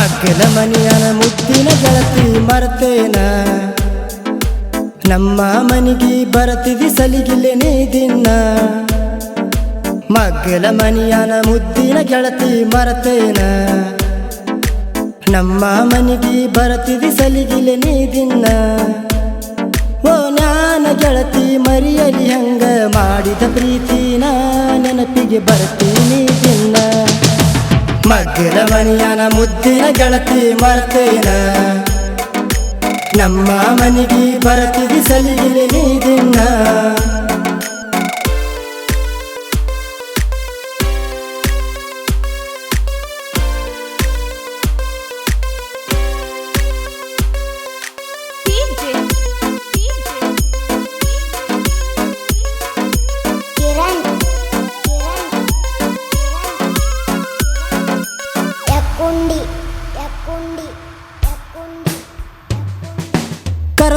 ಮಗ್ಗಲ ಮನೆಯನ ಮುದ್ದಿನ ಗೆಳತಿ ಮರ್ತೇನ ನಮ್ಮ ಮನಿಗೆ ಬರತಿದಿ ಸಲಿಗಿಲ್ಲೆ ನೀ ದಿನ. ಮಗ್ಗಲ ಮನೆಯನ ಮುದ್ದಿನ ಗೆಳತಿ ಮರತೇನ ನಮ್ಮ ಮನಿಗೆ ಬರತಿದಿ ಸಲಿಗಿಲ್ಲೆ ನೀ ದಿನ. ಓ ನಾನ ಗೆಳತಿ ಮರಿಯಲಿ ಹಂಗ ಮಾಡಿದ ಪ್ರೀತಿನ ನೆನಪಿಗೆ ಬರ್ತೀನಿ ದಿನ. ಮಗ್ಗಲ ಮನೆಯನ ಮುದ್ದಿನ ಗೆಳತಿ ಮರ್ತೇನ. ನಮ್ಮ ಮನೆಗೆ ಬರತಿದಿ ಸಲಿಗಿಲೆ ನೀ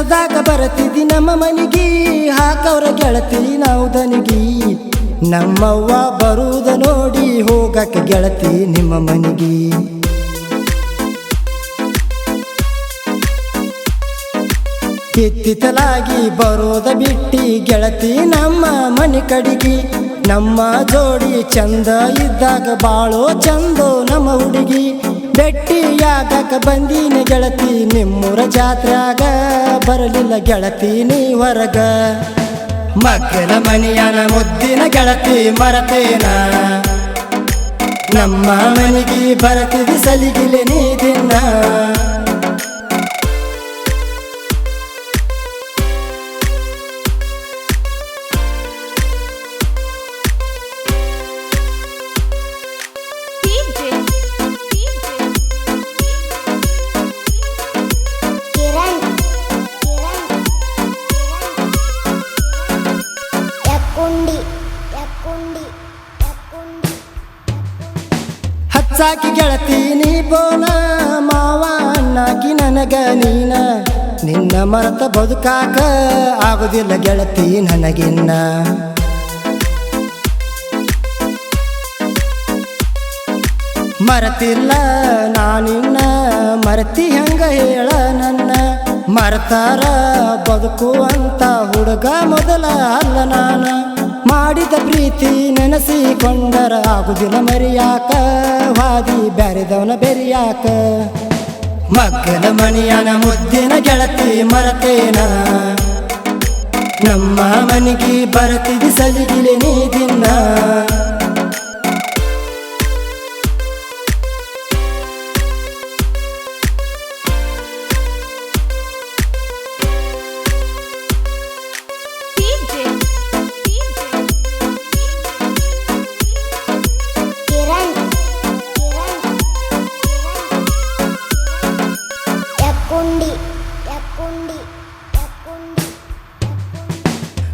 ಕರೆದಾಗ ಬರತಿದಿ ನಮ್ಮ ಮನಿಗೆ. ಹಾಕವ್ರ ಗೆಳತಿ ನಾವು ದನಿಗಿ. ನಮ್ಮವ್ವ ಬರುವುದ ನೋಡಿ ಹೋಗಕ್ಕೆ ಗೆಳತಿ ನಿಮ್ಮ ಮನಿಗೆ. ಕಿತ್ತಿತಲಾಗಿ ಬರೋದ ಬಿಟ್ಟಿ ಗೆಳತಿ ನಮ್ಮ ಮನೆ ಕಡಿಗಿ. ನಮ್ಮ ಜೋಡಿ ಚಂದ ಇದ್ದಾಗ ಬಾಳೋ ಚಂದೋ ನಮ್ಮ ಹುಡುಗಿ. ಬೆಟ್ಟಿಯಾಗಕ ಬಂದೀನಿ ಗೆಳತಿ, ನಿಮ್ಮೂರ ಜಾತ್ರಾಗ ಬರಲಿಲ್ಲ ಗೆಳತಿ ನೀ ಹೊರಗ. ಮಗ್ಗಲ ಮನೆಯನ ಮುದ್ದಿನ ಗೆಳತಿ ಮರತೇನ. ನಮ್ಮ ಮನೆಗೆ ಬರತಿದಿ ಸಲಿಗಿಲೆ ನೀ ದಿನ. ಹಚ್ಚಾಕಿ ಗೆಳತಿ ನೀ ಬೋನ, ಮಾವ ಅಣ್ಣಾಕಿ ನನಗ ನೀನ. ನಿನ್ನ ಮರತ ಬದುಕಾಕ ಆಗುದಿಲ್ಲ ಗೆಳತಿ ನನಗಿನ್ನ. ಮರತಿಲ್ಲ ನಾನಿನ್ನ, ಮರತಿ ಹೆಂಗ ಹೇಳ ನನ್ನ. ಮರತಾರ ಬದುಕು ಅಂತ ಹುಡುಗ ಮೊದಲ ಅಲ್ಲ ನಾನ. ಮಾಡಿದ ಪ್ರೀತಿ ನೆನೆಸಿಕೊಂಡರ ಆಗುದಿನ ಮರಿಯಾಕ. ವಾದಿ ಬ್ಯಾರಿದವನ ಬೆರಿಯಾಕ. ಮಗ್ಗಲ ಮಣಿಯನ ಮುದ್ದಿನ ಗೆಳತಿ ಮರತೇನ. ನಮ್ಮ ಮನೆಗೆ ಬರತಿದಿ ಸಲಿಗಿಲೆ ನೀ ದಿನ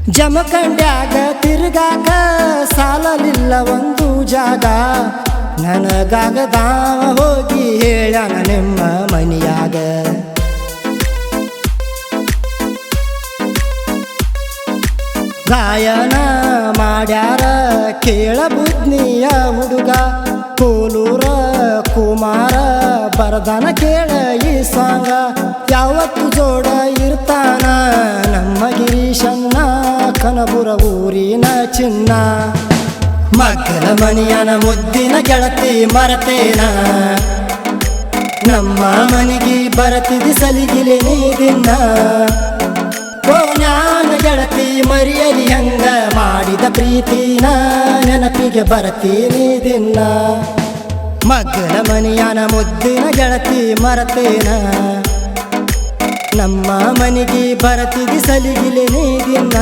ಜಮಖಂಡ್ಯಾಗ ತಿರುಗಾಕ ಸಾಲಲಿಲ್ಲ ಒಂದು ಜಾಗ. ನನಗಾಗದಾವ ಹೋಗಿ ಹೇಳಣ ನಿಮ್ಮ ಮನಿಯಾಗ. ಗಾಯನ ಮಾಡ್ಯಾರ ಕೇಳ ಬುದ್ನಿಯ ಹುಡುಗ. ಕೋಲೂರ ಕುಮಾರ, ಬರದನ ಕೇಳ ಈ ಸಾಂಗ. ಯಾವತ್ತು ಜೋಡ ಚಿನ್ನ, ಮಗ್ಗಲ ಮಣಿಯನ, ಮುದ್ದಿನ ಗೆಳತಿ ಮರತೇನ. ನಮ್ಮ ಮನೆಗೆ ಬರತಿದಿ ಸಲಿಗಿಲೆ ನೀದಿನ್ನ. ಜ್ಞಾನ ಗೆಳತಿ ಮರಿಯಲಿ ಹಂಗ ಮಾಡಿದ ಪ್ರೀತಿನ ನೆನಪಿಗೆ ಬರತೀನಿ ನೀದಿನ್ನ. ಮಗ್ಗಲ ಮನೆಯನ ಮುದ್ದಿನ ಗೆಳತಿ ಮರತೇನ. ನಮ್ಮ ಮನೆಗೆ ಬರತಿದಿ ಸಲಿಗಿಲೆ ನೀ ದಿನ